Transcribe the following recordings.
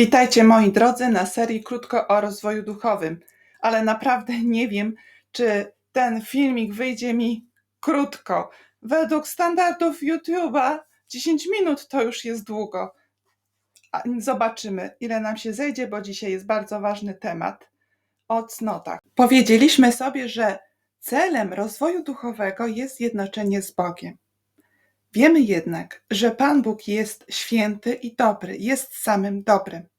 Witajcie moi drodzy na serii krótko o rozwoju duchowym, ale naprawdę nie wiem, czy ten filmik wyjdzie mi krótko. Według standardów YouTube'a 10 minut to już jest długo. Zobaczymy, ile nam się zejdzie, bo dzisiaj jest bardzo ważny temat o cnotach. Powiedzieliśmy sobie, że celem rozwoju duchowego jest zjednoczenie z Bogiem. Wiemy jednak, że Pan Bóg jest święty i dobry, jest samym dobrym.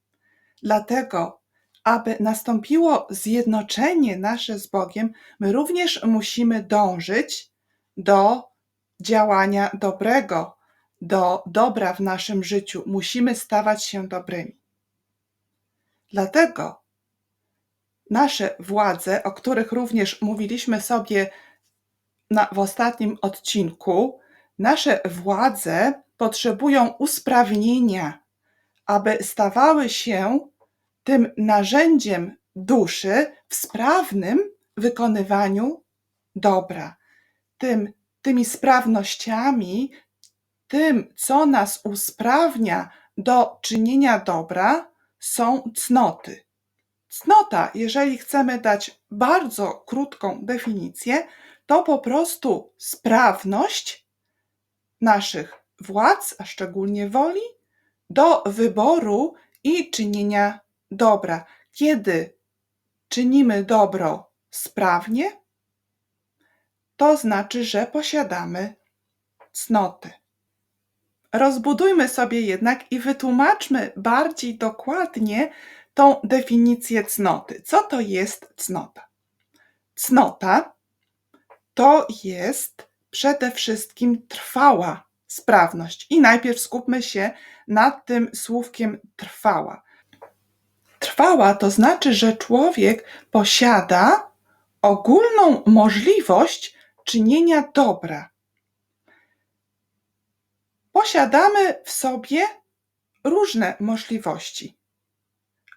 Dlatego, aby nastąpiło zjednoczenie nasze z Bogiem, my również musimy dążyć do działania dobrego, do dobra w naszym życiu. Musimy stawać się dobrymi. Dlatego nasze władze, o których również mówiliśmy sobie na, w ostatnim odcinku, nasze władze potrzebują usprawnienia, aby stawały się tym narzędziem duszy w sprawnym wykonywaniu dobra, tym, tymi sprawnościami, tym, co nas usprawnia do czynienia dobra, są cnoty. Cnota, jeżeli chcemy dać bardzo krótką definicję, to po prostu sprawność naszych władz, a szczególnie woli, do wyboru i czynienia dobra. Kiedy czynimy dobro sprawnie, to znaczy, że posiadamy cnoty. Rozbudujmy sobie jednak i wytłumaczmy bardziej dokładnie tą definicję cnoty. Co to jest cnota? Cnota to jest przede wszystkim trwała sprawność. I najpierw skupmy się nad tym słówkiem trwała. Trwała to znaczy, że człowiek posiada ogólną możliwość czynienia dobra. Posiadamy w sobie różne możliwości,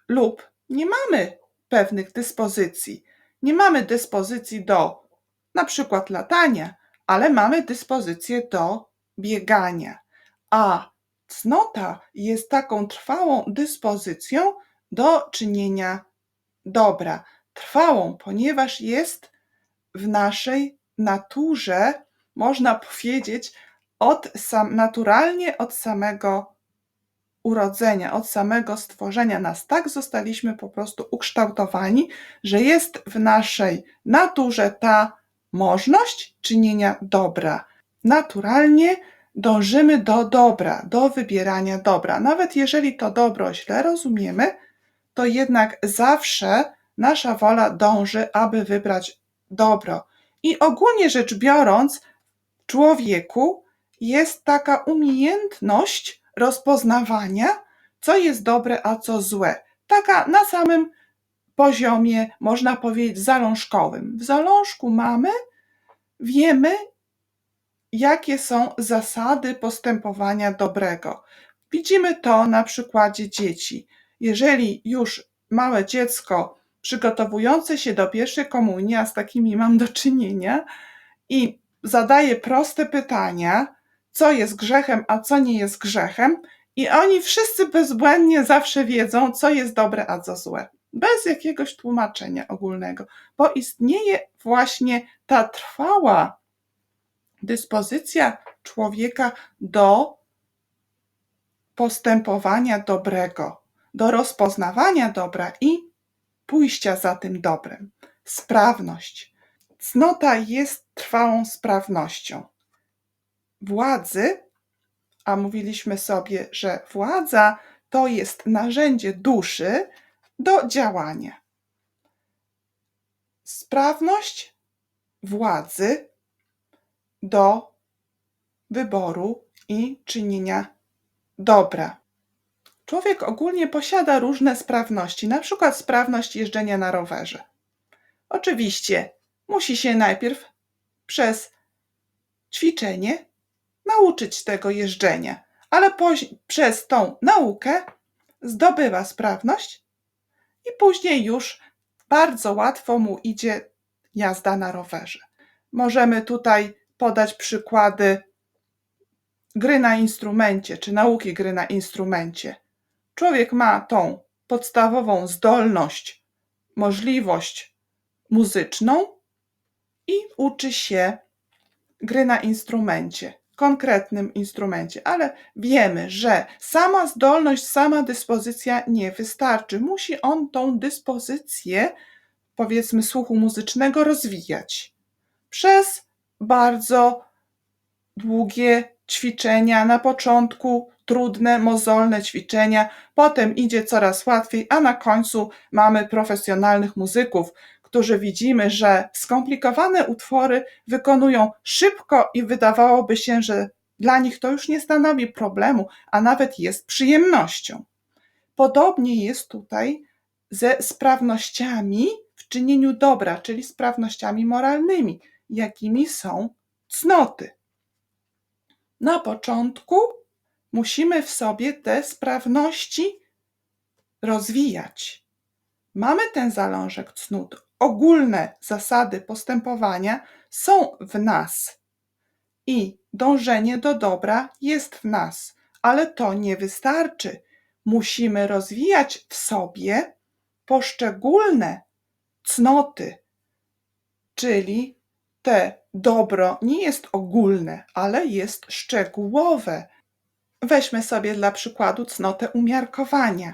lub nie mamy pewnych dyspozycji. Nie mamy dyspozycji do na przykład latania, ale mamy dyspozycję do biegania. A cnota jest taką trwałą dyspozycją do czynienia dobra. Trwałą, ponieważ jest w naszej naturze, można powiedzieć, od sam, naturalnie od samego urodzenia, od samego stworzenia nas. Tak zostaliśmy po prostu ukształtowani, że jest w naszej naturze ta możliwość czynienia dobra. Naturalnie dążymy do dobra, do wybierania dobra. Nawet jeżeli to dobro źle rozumiemy, to jednak zawsze nasza wola dąży, aby wybrać dobro. I ogólnie rzecz biorąc, człowieku jest taka umiejętność rozpoznawania, co jest dobre, a co złe. Taka na samym poziomie, można powiedzieć, zalążkowym. W zalążku mamy, wiemy, jakie są zasady postępowania dobrego. Widzimy to na przykładzie dzieci. Jeżeli już małe dziecko przygotowujące się do pierwszej komunii, a z takimi mam do czynienia, i zadaje proste pytania, co jest grzechem, a co nie jest grzechem, i oni wszyscy bezbłędnie zawsze wiedzą, co jest dobre, a co złe. Bez jakiegoś tłumaczenia ogólnego, bo istnieje właśnie ta trwała dyspozycja człowieka do postępowania dobrego, do rozpoznawania dobra i pójścia za tym dobrem. Sprawność. Cnota jest trwałą sprawnością. Władzy, a mówiliśmy sobie, że władza to jest narzędzie duszy do działania. Sprawność władzy do wyboru i czynienia dobra. Człowiek ogólnie posiada różne sprawności, na przykład sprawność jeżdżenia na rowerze. Oczywiście musi się najpierw przez ćwiczenie nauczyć tego jeżdżenia, ale przez tą naukę zdobywa sprawność i później już bardzo łatwo mu idzie jazda na rowerze. Możemy tutaj podać przykłady gry na instrumencie, czy nauki gry na instrumencie. Człowiek ma tą podstawową zdolność, możliwość muzyczną i uczy się gry na instrumencie, konkretnym instrumencie, ale wiemy, że sama zdolność, sama dyspozycja nie wystarczy. Musi on tą dyspozycję, powiedzmy, słuchu muzycznego rozwijać przez bardzo długie ćwiczenia. Na początku trudne, mozolne ćwiczenia, potem idzie coraz łatwiej, a na końcu mamy profesjonalnych muzyków, którzy widzimy, że skomplikowane utwory wykonują szybko i wydawałoby się, że dla nich to już nie stanowi problemu, a nawet jest przyjemnością. Podobnie jest tutaj ze sprawnościami w czynieniu dobra, czyli sprawnościami moralnymi, jakimi są cnoty. Na początku musimy w sobie te sprawności rozwijać. Mamy ten zalążek cnót. Ogólne zasady postępowania są w nas i dążenie do dobra jest w nas, ale to nie wystarczy. Musimy rozwijać w sobie poszczególne cnoty, czyli te dobro nie jest ogólne, ale jest szczegółowe. Weźmy sobie dla przykładu cnotę umiarkowania.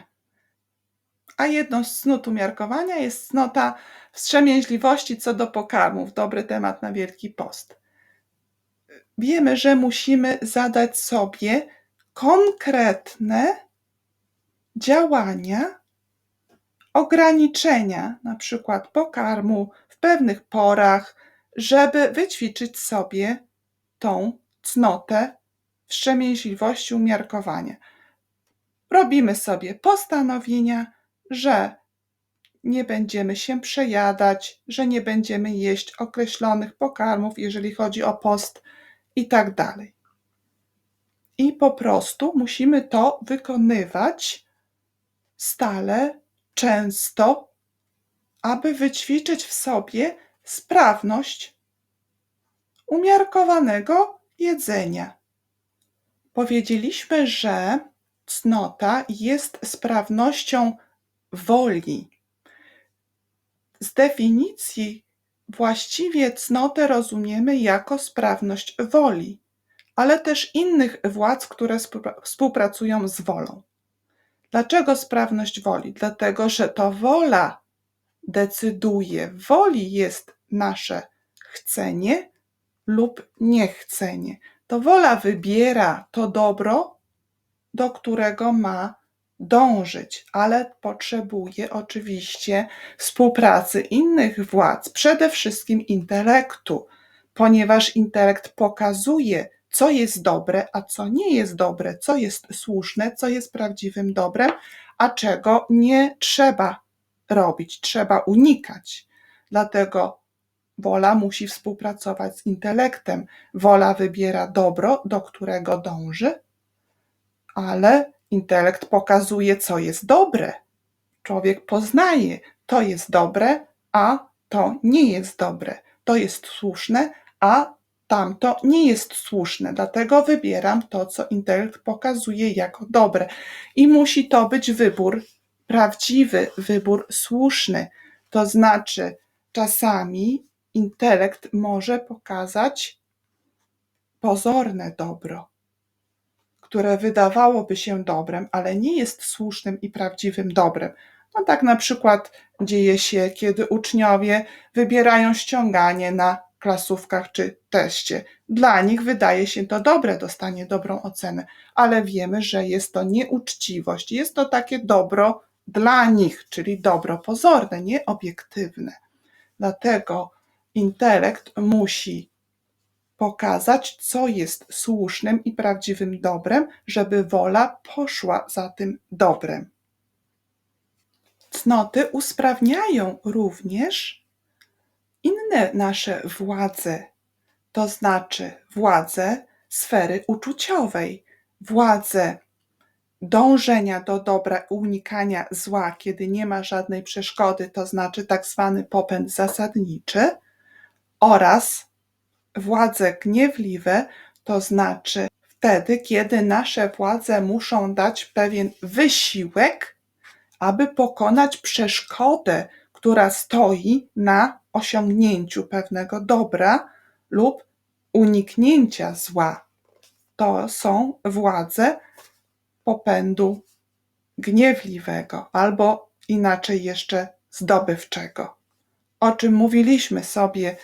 A jedną z cnót umiarkowania jest cnota wstrzemięźliwości co do pokarmów. Dobry temat na Wielki Post. Wiemy, że musimy zadać sobie konkretne działania, ograniczenia, na przykład pokarmu w pewnych porach, żeby wyćwiczyć sobie tą cnotę wstrzemięźliwości umiarkowania. Robimy sobie postanowienia, że nie będziemy się przejadać, że nie będziemy jeść określonych pokarmów, jeżeli chodzi o post i tak dalej. I po prostu musimy to wykonywać stale, często, aby wyćwiczyć w sobie sprawność umiarkowanego jedzenia. Powiedzieliśmy, że cnota jest sprawnością woli. Z definicji właściwie cnotę rozumiemy jako sprawność woli, ale też innych władz, które współpra- współpracują z wolą. Dlaczego sprawność woli? Dlatego, że to wola decyduje, woli jest nasze chcenie lub niechcenie. To wola wybiera to dobro, do którego ma dążyć, ale potrzebuje oczywiście współpracy innych władz, przede wszystkim intelektu, ponieważ intelekt pokazuje, co jest dobre, a co nie jest dobre, co jest słuszne, co jest prawdziwym dobrem, a czego nie trzeba robić, trzeba unikać. Dlatego wola musi współpracować z intelektem. Wola wybiera dobro, do którego dąży, ale intelekt pokazuje, co jest dobre. Człowiek poznaje, to jest dobre, a to nie jest dobre. To jest słuszne, a tamto nie jest słuszne. Dlatego wybieram to, co intelekt pokazuje jako dobre. I musi to być wybór prawdziwy, wybór słuszny. To znaczy, czasami intelekt może pokazać pozorne dobro, które wydawałoby się dobrem, ale nie jest słusznym i prawdziwym dobrem. No tak na przykład dzieje się, kiedy uczniowie wybierają ściąganie na klasówkach czy teście. Dla nich wydaje się to dobre, dostanie dobrą ocenę, ale wiemy, że jest to nieuczciwość. Jest to takie dobro dla nich, czyli dobro pozorne, nie obiektywne. Dlatego intelekt musi pokazać, co jest słusznym i prawdziwym dobrem, żeby wola poszła za tym dobrem. Cnoty usprawniają również inne nasze władze, to znaczy władze sfery uczuciowej, władze dążenia do dobra, unikania zła, kiedy nie ma żadnej przeszkody, to znaczy tak zwany popęd zasadniczy, oraz władze gniewliwe, to znaczy wtedy, kiedy nasze władze muszą dać pewien wysiłek, aby pokonać przeszkodę, która stoi na osiągnięciu pewnego dobra lub uniknięcia zła. To są władze popędu gniewliwego albo inaczej jeszcze zdobywczego. O czym mówiliśmy sobie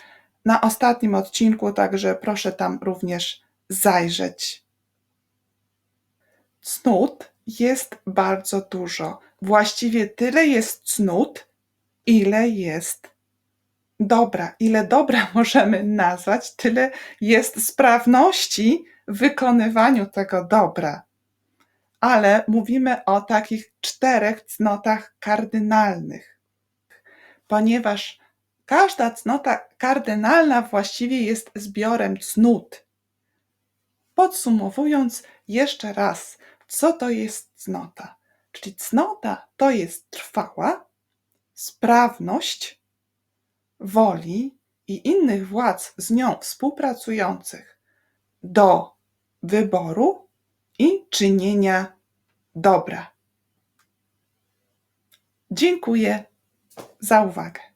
na ostatnim odcinku, także proszę tam również zajrzeć. Cnót jest bardzo dużo. Właściwie tyle jest cnót, ile jest dobra. Ile dobra możemy nazwać, tyle jest sprawności w wykonywaniu tego dobra. Ale mówimy o takich czterech cnotach kardynalnych, ponieważ każda cnota kardynalna właściwie jest zbiorem cnót. Podsumowując jeszcze raz, co to jest cnota? Czyli cnota to jest trwała sprawność woli i innych władz z nią współpracujących do wyboru i czynienia dobra. Dziękuję za uwagę.